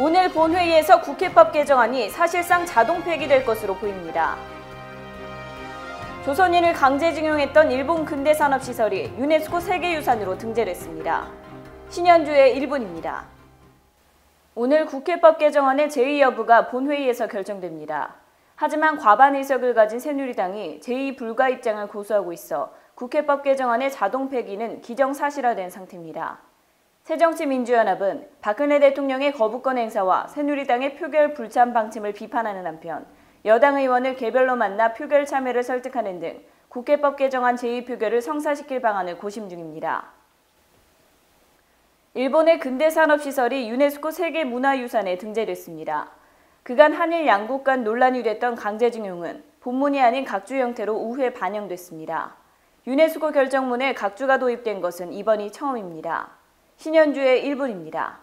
오늘 본회의에서 국회법 개정안이 사실상 자동 폐기될 것으로 보입니다. 조선인을 강제징용했던 일본 근대산업시설이 유네스코 세계유산으로 등재됐습니다. 신현주의 1분입니다. 오늘 국회법 개정안의 제의 여부가 본회의에서 결정됩니다. 하지만 과반 의석을 가진 새누리당이 제의 불가 입장을 고수하고 있어 국회법 개정안의 자동 폐기는 기정사실화된 상태입니다. 새정치민주연합은 박근혜 대통령의 거부권 행사와 새누리당의 표결 불참 방침을 비판하는 한편 여당 의원을 개별로 만나 표결 참여를 설득하는 등 국회법 개정안 제2표결을 성사시킬 방안을 고심 중입니다. 일본의 근대 산업시설이 유네스코 세계문화유산에 등재됐습니다. 그간 한일 양국 간 논란이 됐던 강제징용은 본문이 아닌 각주 형태로 우회 반영됐습니다. 유네스코 결정문에 각주가 도입된 것은 이번이 처음입니다. 신현주의 1분입니다.